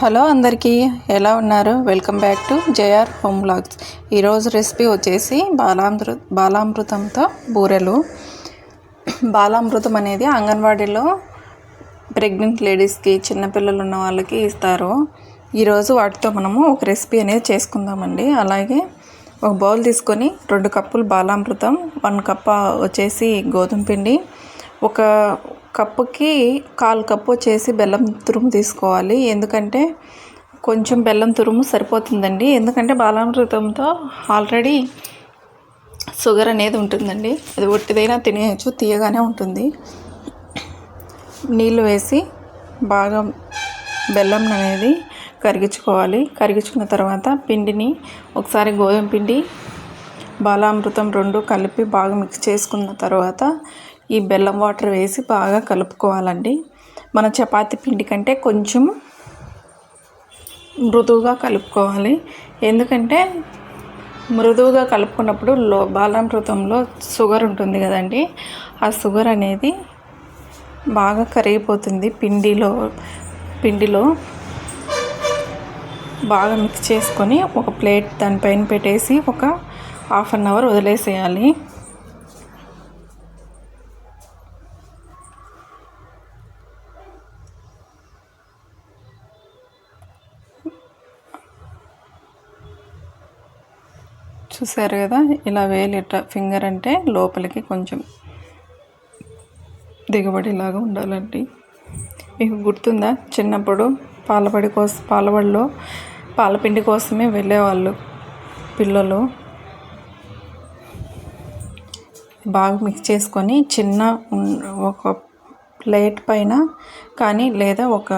Hello అందరికీ ఎలా ఉన్నారు? Welcome back to JR home blogs ఈరోజు రెసిపీ వచ్చేసి బాలామృ బాలామృతంతో బూరెలు. బాలామృతం అనేది అంగన్వాడీలో ప్రెగ్నెంట్ లేడీస్కి చిన్నపిల్లలు ఉన్న వాళ్ళకి ఇస్తారు. ఈరోజు వాటితో మనము ఒక రెసిపీ అనేది చేసుకుందామండి. అలాగే ఒక బౌల్ తీసుకొని రెండు కప్పులు బాలామృతం వన్ కప్ వచ్చేసి గోధుమ పిండి ఒక కప్పుకి కాలు కప్పు వచ్చేసి బెల్లం తురుము తీసుకోవాలి. ఎందుకంటే కొంచెం బెల్లం తురుము సరిపోతుందండి. ఎందుకంటే బాలామృతంతో ఆల్రెడీ షుగర్ అనేది ఉంటుందండి. అది ఒట్టిదైనా తినేయచ్చు తీయగానే ఉంటుంది. నీళ్ళు వేసి బాగా బెల్లం అనేది కరిగించుకోవాలి. కరిగించుకున్న తర్వాత పిండిని ఒకసారి గోధుమ పిండి బాలామృతం రెండు కలిపి బాగా మిక్స్ చేసుకున్న తర్వాత ఈ బెల్లం వాటర్ వేసి బాగా కలుపుకోవాలండి. మన చపాతి పిండి కంటే కొంచెం మృదువుగా కలుపుకోవాలి. ఎందుకంటే మృదువుగా కలుపుకున్నప్పుడు లో బాలామృతంలో షుగర్ ఉంటుంది కదండి. ఆ షుగర్ అనేది బాగా కరిగిపోతుంది పిండిలో పిండిలో. బాగా మిక్స్ చేసుకొని ఒక ప్లేట్ దానిపైన పెట్టేసి ఒక హాఫ్ అన్ అవర్ వదిలేసేయాలి. చూసారు కదా ఇలా వేలిట ఫింగర్ అంటే లోపలికి కొంచెం దిగబడిలాగా ఉండాలండి. మీకు గుర్తుందా? చిన్నప్పుడు పాలబడి కోసం పాలబడిలో పాలపిండి కోసమే వెళ్ళేవాళ్ళు పిల్లలు. బాగా మిక్స్ చేసుకొని చిన్న ఒక ప్లేట్ పైన కానీ లేదా ఒక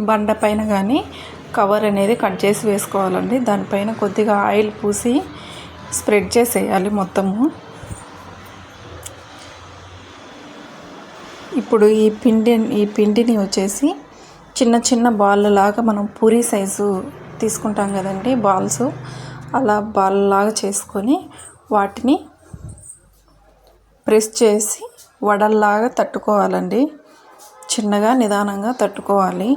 బండ పైన కానీ కవర్ అనేది కట్ చేసి వేసుకోవాలండి. దానిపైన కొద్దిగా ఆయిల్ పూసి స్ప్రెడ్ చేసేయాలి మొత్తము. ఇప్పుడు ఈ పిండి ఈ పిండిని వచ్చేసి చిన్న చిన్న బాల్ లాగా మనం పూరి సైజు తీసుకుంటాం కదండి బాల్స్. అలా బాల్ లాగా చేసుకొని వాటిని ప్రెస్ చేసి వడల్లాగా తట్టుకోవాలండి. చిన్నగా నిదానంగా తట్టుకోవాలి.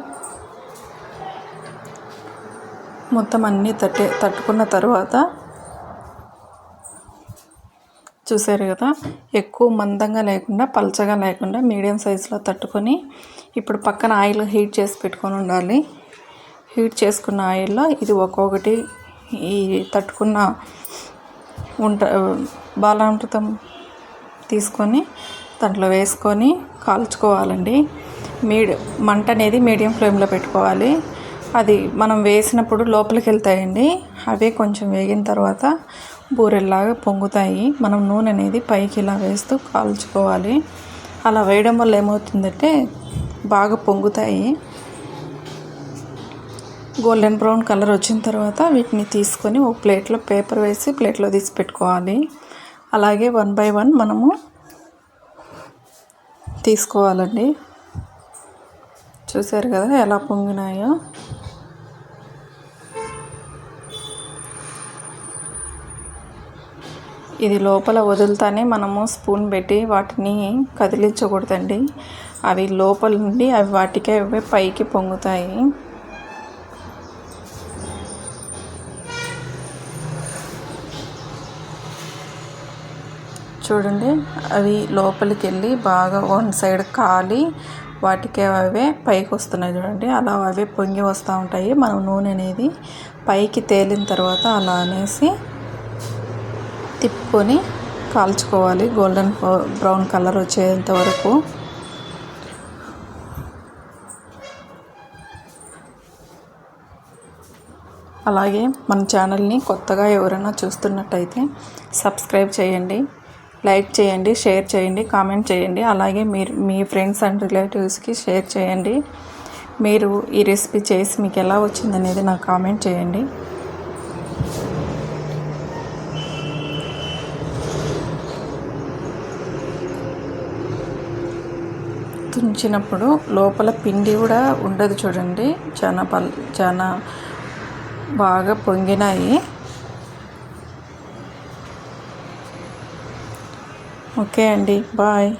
మొత్తం అన్నీ తట్టే తట్టుకున్న తర్వాత చూసారు కదా ఎక్కువ మందంగా లేకుండా పలచగా లేకుండా మీడియం సైజులో తట్టుకొని ఇప్పుడు పక్కన ఆయిల్ హీట్ చేసి పెట్టుకొని ఉండాలి. హీట్ చేసుకున్న ఆయిల్లో ఇది ఒక్కొక్కటి ఈ తట్టుకున్న ఉంట బాలామృతం తీసుకొని దాంట్లో వేసుకొని కాల్చుకోవాలండి. మీడి మంట అనేది మీడియం ఫ్లేమ్లో పెట్టుకోవాలి. అది మనం వేసినప్పుడు లోపలికి వెళ్తాయండి. అవే కొంచెం వేగిన తర్వాత బూరెల్లాగా పొంగుతాయి. మనం నూనె అనేది పైకి ఇలా వేస్తూ కాల్చుకోవాలి. అలా వేయడం వల్ల ఏమవుతుందంటే బాగా పొంగుతాయి. గోల్డెన్ బ్రౌన్ కలర్ వచ్చిన తర్వాత వీటిని తీసుకొని ఒక ప్లేట్లో పేపర్ వేసి ప్లేట్లో తీసి పెట్టుకోవాలి. అలాగే వన్ బై వన్ మనము తీసుకోవాలండి. చూసారు కదా ఎలా పొంగినాయో? ఇది లోపల వదులుతానే మనము స్పూన్ పెట్టి వాటిని కదిలించకూడదండి. అవి లోపల నుండి అవి వాటికే అవి పైకి పొంగుతాయి. చూడండి అవి లోపలికి వెళ్ళి బాగా వన్ సైడ్ కాలి వాటికి అవే పైకి వస్తున్నాయి చూడండి. అలా అవే పొంగి వస్తూ ఉంటాయి. మనం నూనె అనేది పైకి తేలిన తర్వాత అలా అనేసి తిప్పుకొని కాల్చుకోవాలి. గోల్డెన్ బ్రౌన్ కలర్ వచ్చేంత వరకు. అలాగే మన ఛానల్ని కొత్తగా ఎవరైనా చూస్తున్నట్టయితే సబ్స్క్రైబ్ చేయండి లైక్ చేయండి షేర్ చేయండి కామెంట్ చేయండి. అలాగే మీరు మీ ఫ్రెండ్స్ అండ్ రిలేటివ్స్కి షేర్ చేయండి. మీరు ఈ రెసిపీ చేసి మీకు ఎలా వచ్చిందనేది నాకు కామెంట్ చేయండి. తుంచినప్పుడు లోపల పిండి కూడా ఉండదు చూడండి. చాలా పల్ చాలా బాగా పొంగినాయి. ఓకే అండి. బాయ్.